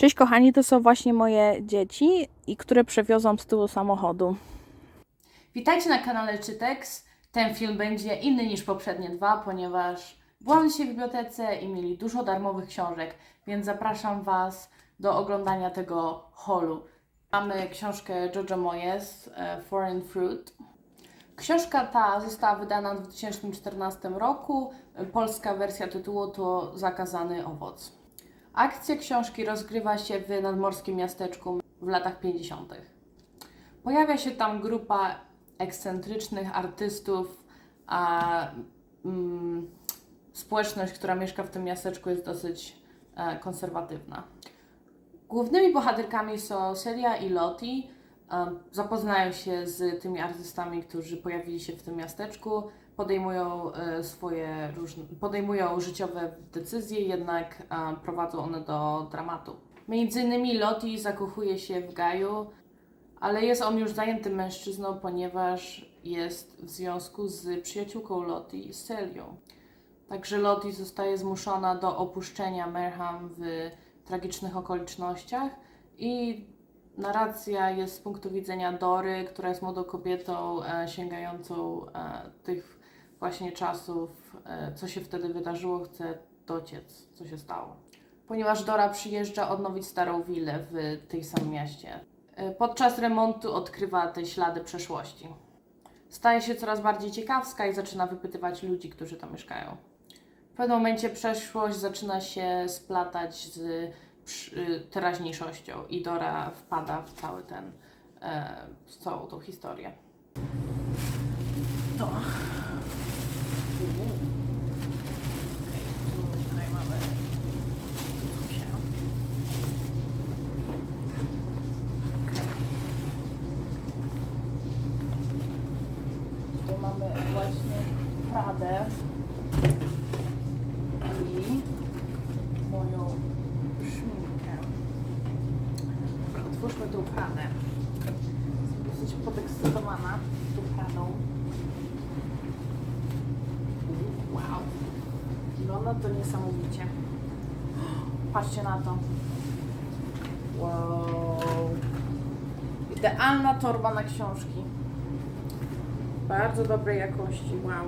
Cześć kochani, to są właśnie moje dzieci, i które przewiozłam z tyłu samochodu. Witajcie na kanale Czytex. Ten film będzie inny niż poprzednie dwa, ponieważ byłam dzisiaj w bibliotece i mieli dużo darmowych książek, więc zapraszam Was do oglądania tego holu. Mamy książkę Jojo Moyes, e, Foreign Fruit. Książka ta została wydana w 2014 roku. Polska wersja tytułu to Zakazany owoc. Akcja książki rozgrywa się w nadmorskim miasteczku w latach 50. Pojawia się tam grupa ekscentrycznych artystów, a mm, społeczność, która mieszka w tym miasteczku, jest dosyć e, konserwatywna. Głównymi bohaterkami są Celia i Lottie. E, zapoznają się z tymi artystami, którzy pojawili się w tym miasteczku, podejmują e, swoje różne, podejmują życiowe decyzje, jednak e, prowadzą one do dramatu. Między innymi Lottie zakochuje się w Gaju, ale jest on już zajętym mężczyzną, ponieważ jest w związku z przyjaciółką Lottie, Celią. Także Lottie zostaje zmuszona do opuszczenia Merham w tragicznych okolicznościach i narracja jest z punktu widzenia Dory, która jest młodą kobietą e, sięgającą e, tych właśnie czasów, e, co się wtedy wydarzyło, chce dociec, co się stało. Ponieważ Dora przyjeżdża odnowić starą willę w tej samym mieście. E, Podczas remontu odkrywa te ślady przeszłości. Staje się coraz bardziej ciekawska i zaczyna wypytywać ludzi, którzy tam mieszkają. W pewnym momencie przeszłość zaczyna się splatać z przy- teraźniejszością i Dora wpada w cały ten, e, w całą tą historię. To. Tutaj mamy się. Tu mamy właśnie Pradę i moją szminkę. Otwórzmy tą Pradę. Jestem dosyć podekscytowana tą Pradą. Wow. Wygląda to niesamowicie. Patrzcie na to. Wow. Idealna torba na książki. Bardzo dobrej jakości, wow.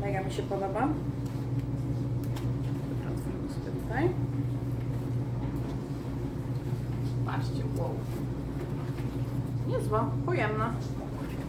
Mega mi się podoba. Dobra, sobie tutaj. Patrzcie, wow. Niezła, pojemna.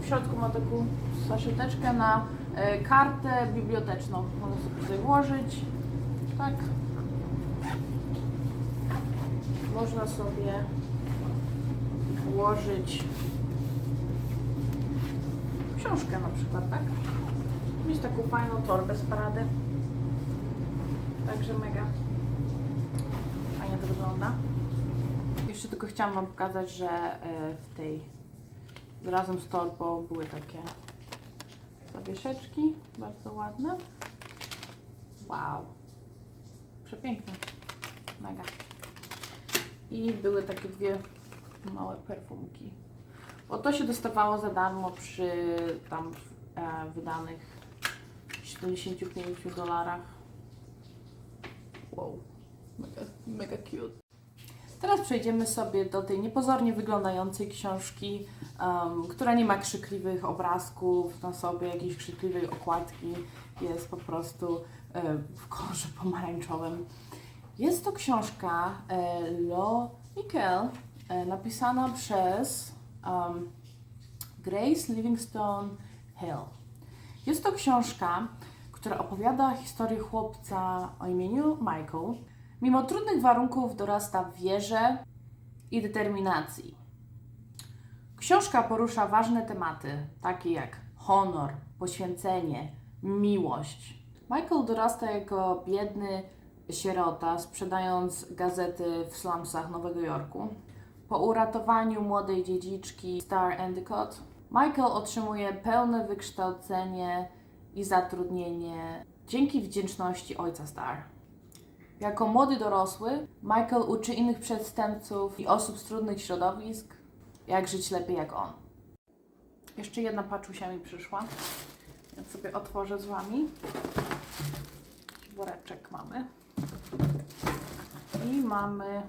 W środku ma taką saszeteczkę na e, kartę biblioteczną. Można sobie tutaj włożyć. Tak. Można sobie włożyć książkę na przykład, tak? Mieć taką fajną torbę z parady. Także mega fajnie to wygląda. Jeszcze tylko chciałam Wam pokazać, że e, w tej razem z torbą były takie zawieszeczki, bardzo ładne. Wow, przepiękne, mega. I były takie dwie małe perfumki. Bo to się dostawało za darmo przy tam e, wydanych 75 dolarach. Wow, mega, mega cute. Teraz przejdziemy sobie do tej niepozornie wyglądającej książki, em, która nie ma krzykliwych obrazków na sobie, jakiejś krzykliwej okładki. Jest po prostu e, w kolorze pomarańczowym. Jest to książka e, Lo Miquel, e, napisana przez um, Grace Livingstone Hill. Jest to książka, która opowiada historię chłopca o imieniu Michael. Mimo trudnych warunków dorasta w wierze i determinacji. Książka porusza ważne tematy, takie jak honor, poświęcenie, miłość. Michael dorasta jako biedny sierota, sprzedając gazety w slumsach Nowego Jorku. Po uratowaniu młodej dziedziczki Star Endicott, Michael otrzymuje pełne wykształcenie i zatrudnienie dzięki wdzięczności ojca Star. Jako młody dorosły, Michael uczy innych przestępców i osób z trudnych środowisk, jak żyć lepiej jak on. Jeszcze jedna paczusia mi przyszła, więc sobie otworzę z Wami. Woreczek mamy. I mamy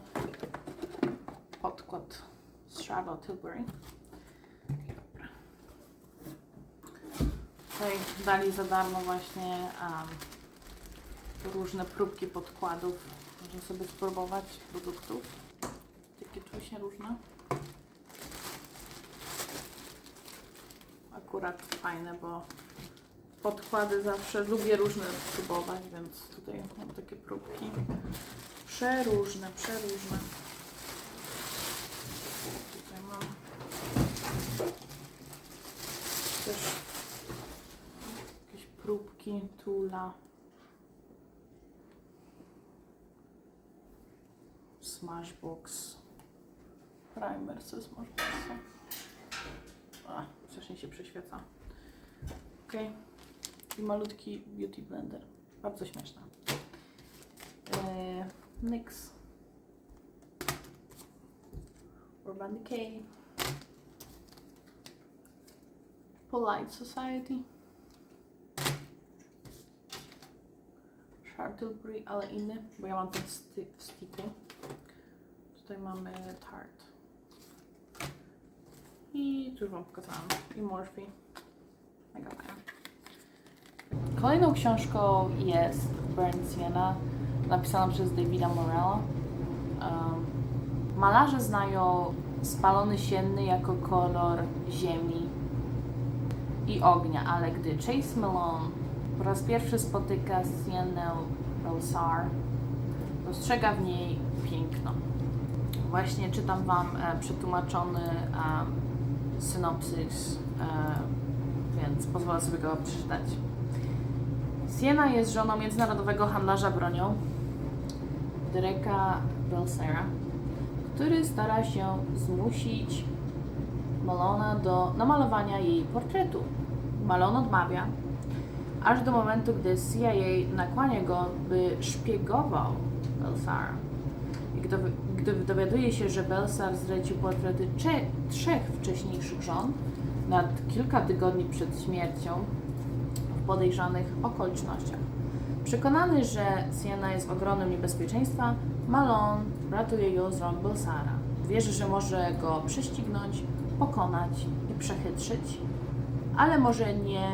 podkład z Charlotte Tilbury. Tutaj dali za darmo właśnie um, różne próbki podkładów. Można sobie spróbować produktów. Takie właśnie różne. Akurat fajne, bo podkłady zawsze lubię różne próbować, więc tutaj mam takie próbki. Przeróżne, przeróżne. Tutaj mam też jakieś próbki Tula. Smashbox. Primer ze Smashboxa. A, strasznie się prześwieca. Ok. I malutki beauty blender. Bardzo śmieszne. Eee, NYX. Urban Decay. Polite Society. Chartilbury, ale inny, bo ja mam ten styk w stiku. Tutaj mamy Tarte. I tu już Wam pokazałam. I Morphe. Mega fajne. Kolejną książką jest Burn Sienna, napisana przez Davida Morella. Um, malarze znają spalony sienny jako kolor ziemi i ognia, ale gdy Chase Malone po raz pierwszy spotyka Siennę Rosar, dostrzega w niej piękno. Właśnie czytam Wam e, przetłumaczony synopsis, e, więc pozwolę sobie go przeczytać. Siena jest żoną międzynarodowego handlarza bronią, Dereka Belsera, który stara się zmusić Malona do namalowania jej portretu. Malon odmawia, aż do momentu, gdy CIA nakłania go, by szpiegował Belsara. Gdy, gdy dowiaduje się, że Belsar zlecił portrety trzech wcześniejszych żon nad kilka tygodni przed śmiercią w podejrzanych okolicznościach. Przekonany, że Sienna jest ogromnym niebezpieczeństwa, Malone ratuje ją z rąk Belsara. Wierzy, że może go prześcignąć, pokonać i przechytrzyć, ale może nie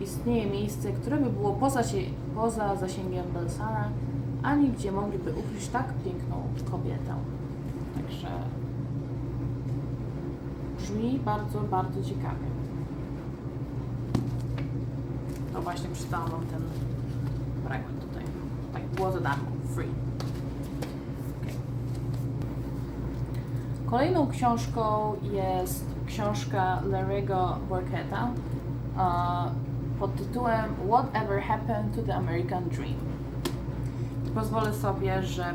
istnieje miejsce, które by było poza, się, poza zasięgiem Belsara, ani gdzie mogliby ukryć tak piękną kobietę. Także brzmi bardzo, bardzo ciekawie. To właśnie przeczytałam wam ten fragment tutaj. Tak było za darmo, free. Kolejną książką jest książka Larry'ego Burketta pod tytułem Whatever Happened to the American Dream. Pozwolę sobie, że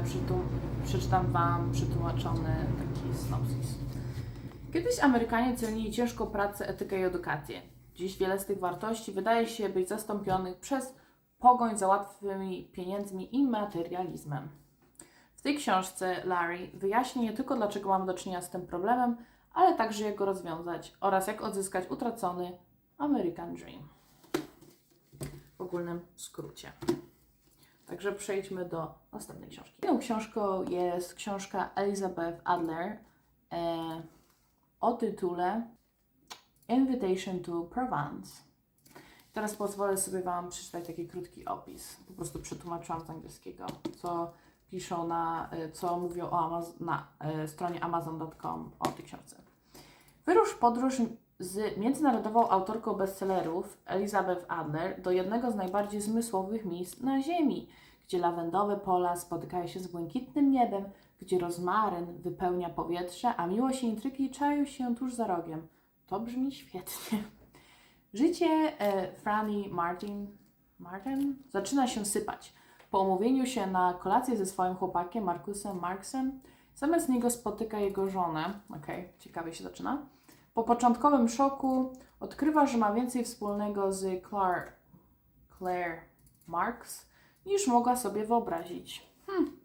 przeczytam Wam przetłumaczony taki synopsis. Kiedyś Amerykanie cenili ciężką pracę, etykę i edukację. Dziś wiele z tych wartości wydaje się być zastąpionych przez pogoń za łatwymi pieniędzmi i materializmem. W tej książce Larry wyjaśni nie tylko dlaczego mamy do czynienia z tym problemem, ale także jak go rozwiązać oraz jak odzyskać utracony American Dream. Ogólnym skrócie. Także przejdźmy do następnej książki. Kolejną książką jest książka Elizabeth Adler e, o tytule Invitation to Provence. Teraz pozwolę sobie Wam przeczytać taki krótki opis. Po prostu przetłumaczyłam z angielskiego, co piszą na, e, co mówią o Amaz- na e, stronie amazon.com o tej książce. Wyrusz podróż z międzynarodową autorką bestsellerów Elizabeth Adler do jednego z najbardziej zmysłowych miejsc na Ziemi, gdzie lawendowe pola spotykają się z błękitnym niebem, gdzie rozmaryn wypełnia powietrze, a miłość i intrygi czają się tuż za rogiem. To brzmi świetnie. Życie e, Franny Martin, Martin zaczyna się sypać. Po umówieniu się na kolację ze swoim chłopakiem Markusem Marksem, zamiast niego spotyka jego żonę. Okej, ciekawie się zaczyna. Po początkowym szoku odkrywa, że ma więcej wspólnego z Claire, Claire Marks niż mogła sobie wyobrazić. Hmm.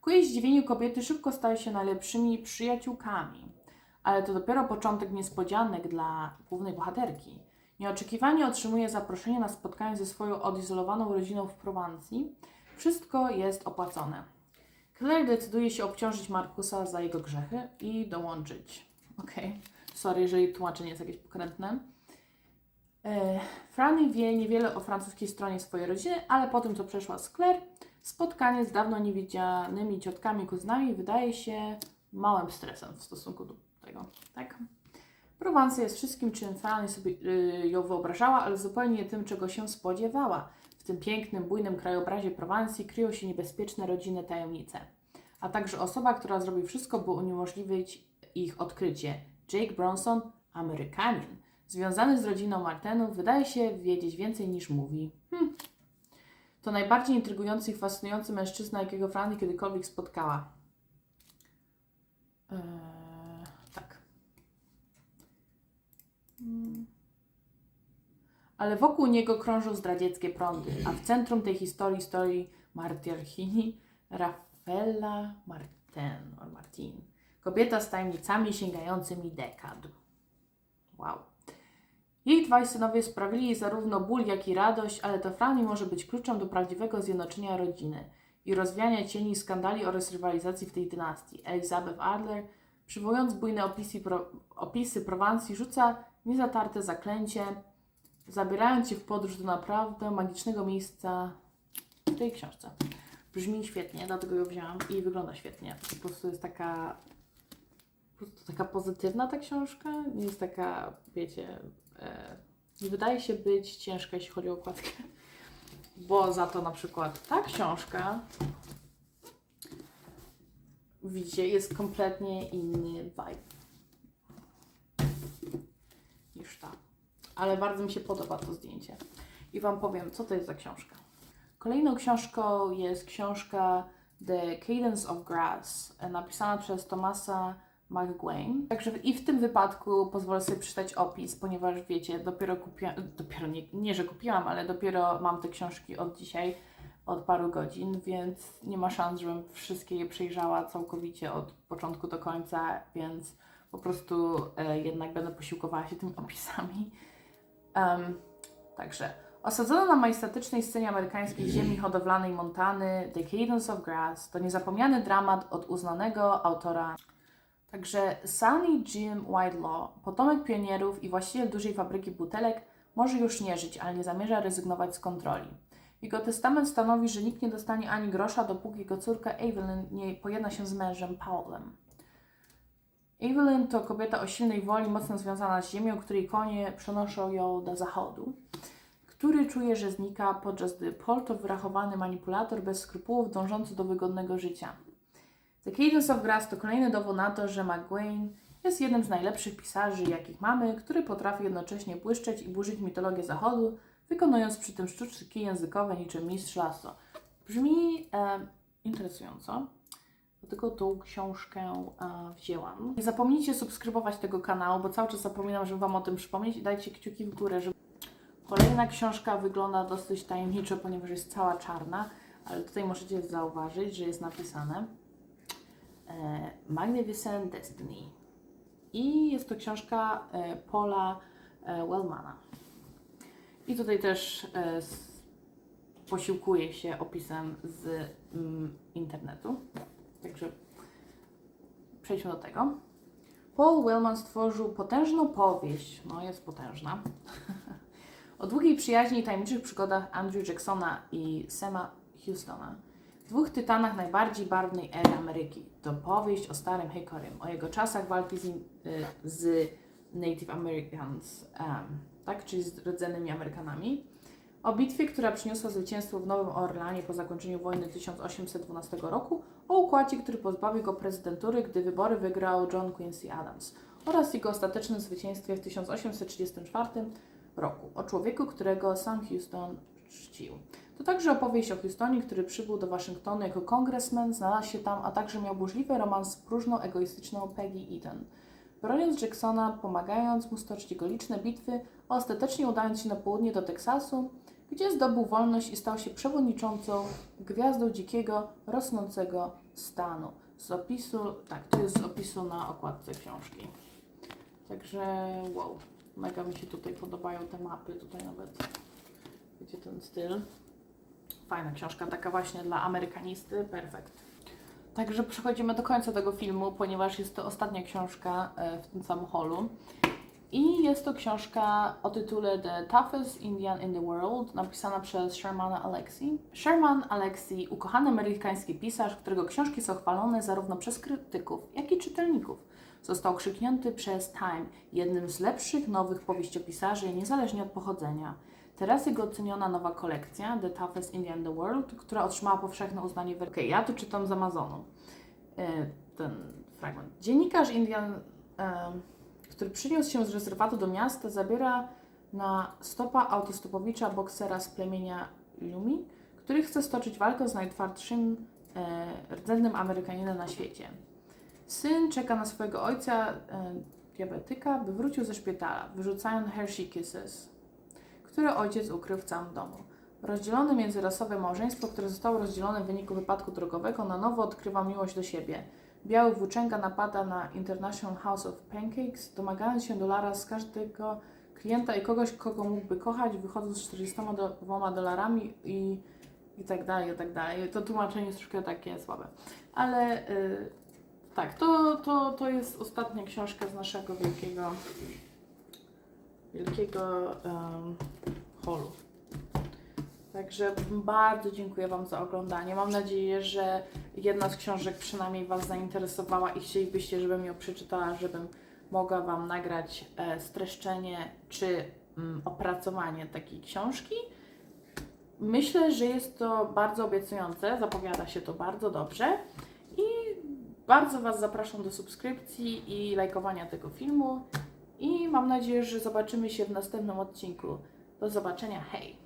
Ku jej zdziwieniu kobiety szybko stają się najlepszymi przyjaciółkami. Ale to dopiero początek niespodzianek dla głównej bohaterki. Nieoczekiwanie otrzymuje zaproszenie na spotkanie ze swoją odizolowaną rodziną w Prowansji. Wszystko jest opłacone. Claire decyduje się obciążyć Markusa za jego grzechy i dołączyć. Okej, sorry, jeżeli tłumaczenie jest jakieś pokrętne. E, Franny wie niewiele o francuskiej stronie swojej rodziny, ale po tym, co przeszła z Claire, spotkanie z dawno niewidzianymi ciotkami, kuzynami wydaje się małym stresem w stosunku do tego, tak? Prowancja jest wszystkim, czym Franny sobie y, ją wyobrażała, ale zupełnie nie tym, czego się spodziewała. W tym pięknym, bujnym krajobrazie Prowansji kryją się niebezpieczne rodzinne tajemnice, a także osoba, która zrobi wszystko, by uniemożliwić ich odkrycie. Jake Bronson, Amerykanin, związany z rodziną Martenów, wydaje się wiedzieć więcej niż mówi. Hm. To najbardziej intrygujący i fascynujący mężczyzna, jakiego Franny kiedykolwiek spotkała. Eee, tak. Mm. Ale wokół niego krążą zdradzieckie prądy, a w centrum tej historii stoi martyrchini Raffaella Martin, or Martin. Kobieta z tajemnicami sięgającymi dekad. Wow. Jej dwaj synowie sprawili jej zarówno ból, jak i radość, ale to Franny może być kluczem do prawdziwego zjednoczenia rodziny i rozwiania cieni skandali oraz rywalizacji w tej dynastii. Elizabeth Adler, przywołując bujne opisy, pro, opisy Prowansji, rzuca niezatarte zaklęcie, zabierając cię w podróż do naprawdę magicznego miejsca w tej książce. Brzmi świetnie, dlatego ją wzięłam i wygląda świetnie. Po prostu jest taka prostu taka pozytywna ta książka. Nie jest taka, wiecie, e, nie wydaje się być ciężka, jeśli chodzi o okładkę. Bo za to na przykład ta książka, widzicie, jest kompletnie inny vibe niż ta. Ale bardzo mi się podoba to zdjęcie. I Wam powiem, co to jest za książka. Kolejną książką jest książka The Cadence of Grass, napisana przez Thomasa McGuane. Także i w tym wypadku pozwolę sobie przeczytać opis, ponieważ wiecie, dopiero kupiłam, dopiero nie, nie, że kupiłam, ale dopiero mam te książki od dzisiaj, od paru godzin, więc nie ma szans, żebym wszystkie je przejrzała całkowicie od początku do końca, więc po prostu e, jednak będę posiłkowała się tymi opisami. Em, także osadzona na majestatycznej scenie amerykańskiej ziemi hodowlanej Montany, The Cadence of Grass to niezapomniany dramat od uznanego autora Także Sunny Jim Whitelaw, potomek pionierów i właściciel dużej fabryki butelek, może już nie żyć, ale nie zamierza rezygnować z kontroli. Jego testament stanowi, że nikt nie dostanie ani grosza, dopóki jego córka Evelyn nie pojedna się z mężem Paulem. Evelyn to kobieta o silnej woli, mocno związana z ziemią, której konie przenoszą ją do zachodu, który czuje, że znika, podczas gdy Paul to wyrachowany manipulator bez skrupułów dążący do wygodnego życia. The Cadence of Grass to kolejny dowód na to, że McGuane jest jednym z najlepszych pisarzy, jakich mamy, który potrafi jednocześnie błyszczeć i burzyć mitologię Zachodu, wykonując przy tym sztuczki językowe niczym mistrz lasso. Brzmi e, interesująco, dlatego tą książkę e, wzięłam. Nie zapomnijcie subskrybować tego kanału, bo cały czas zapominam, żeby Wam o tym przypomnieć i dajcie kciuki w górę, żeby... Kolejna książka wygląda dosyć tajemniczo, ponieważ jest cała czarna, ale tutaj możecie zauważyć, że jest napisane Magnificent Destiny. I jest to książka e, Paula e, Wellmana. I tutaj też e, posiłkuje się opisem z mm, internetu. Także przejdźmy do tego. Paul Wellman stworzył potężną powieść, no jest potężna, o długiej przyjaźni i tajemniczych przygodach Andrew Jacksona i Sema Houstona. Dwóch tytanach najbardziej barwnej ery Ameryki. To powieść o starym Hickorym, o jego czasach walki z, y, z Native Americans, em, tak, czyli z rdzennymi Amerykanami. O bitwie, która przyniosła zwycięstwo w Nowym Orleanie po zakończeniu wojny 1812 roku, o układzie, który pozbawił go prezydentury, gdy wybory wygrał John Quincy Adams, oraz jego ostatecznym zwycięstwie w 1834 roku, o człowieku, którego sam Houston czcił. To także opowieść o Houstonie, który przybył do Waszyngtonu jako kongresmen, znalazł się tam, a także miał burzliwy romans z próżną, egoistyczną Peggy Eden. Broniąc Jacksona, pomagając mu stoczyć jego liczne bitwy, a ostatecznie udając się na południe do Teksasu, gdzie zdobył wolność i stał się przewodniczącą gwiazdą dzikiego, rosnącego stanu. Z opisu, tak, to jest z opisu na okładce książki. Także wow, mega mi się tutaj podobają te mapy, tutaj nawet wiecie ten styl. Fajna książka, taka właśnie dla amerykanisty, perfekt. Także przechodzimy do końca tego filmu, ponieważ jest to ostatnia książka e, w tym samym holu. I jest to książka o tytule The Toughest Indian in the World, napisana przez Shermana Alexi. Sherman Alexi, ukochany amerykański pisarz, którego książki są chwalone zarówno przez krytyków, jak i czytelników. Został krzyknięty przez Time jednym z lepszych nowych powieściopisarzy, niezależnie od pochodzenia. Teraz jego oceniona nowa kolekcja, The Toughest Indian in the World, która otrzymała powszechne uznanie w... Okej, ja tu czytam z Amazonu e, ten fragment. Dziennikarz Indian, e, który przyniósł się z rezerwatu do miasta, zabiera na stopa autostopowicza boksera z plemienia Lumi, który chce stoczyć walkę z najtwardszym e, rdzennym Amerykaninem na świecie. Syn czeka na swojego ojca, diabetyka, by wrócił ze szpitala, wyrzucając Hershey Kisses, które ojciec ukrył w całym domu. Rozdzielone międzyrasowe małżeństwo, które zostało rozdzielone w wyniku wypadku drogowego, na nowo odkrywa miłość do siebie. Biały włóczęga napada na International House of Pancakes, domagając się dolara z każdego klienta i kogoś, kogo mógłby kochać, wychodząc z 42 dolarami i, i tak dalej, i tak dalej. To tłumaczenie jest troszkę takie słabe. Ale y, tak, to, to, to jest ostatnia książka z naszego wielkiego wielkiego um, holu. Także bardzo dziękuję Wam za oglądanie. Mam nadzieję, że jedna z książek przynajmniej Was zainteresowała i chcielibyście, żebym ją przeczytała, żebym mogła Wam nagrać e, streszczenie czy mm, opracowanie takiej książki. Myślę, że jest to bardzo obiecujące, zapowiada się to bardzo dobrze i bardzo Was zapraszam do subskrypcji i lajkowania tego filmu i mam nadzieję, że zobaczymy się w następnym odcinku. Do zobaczenia, hej!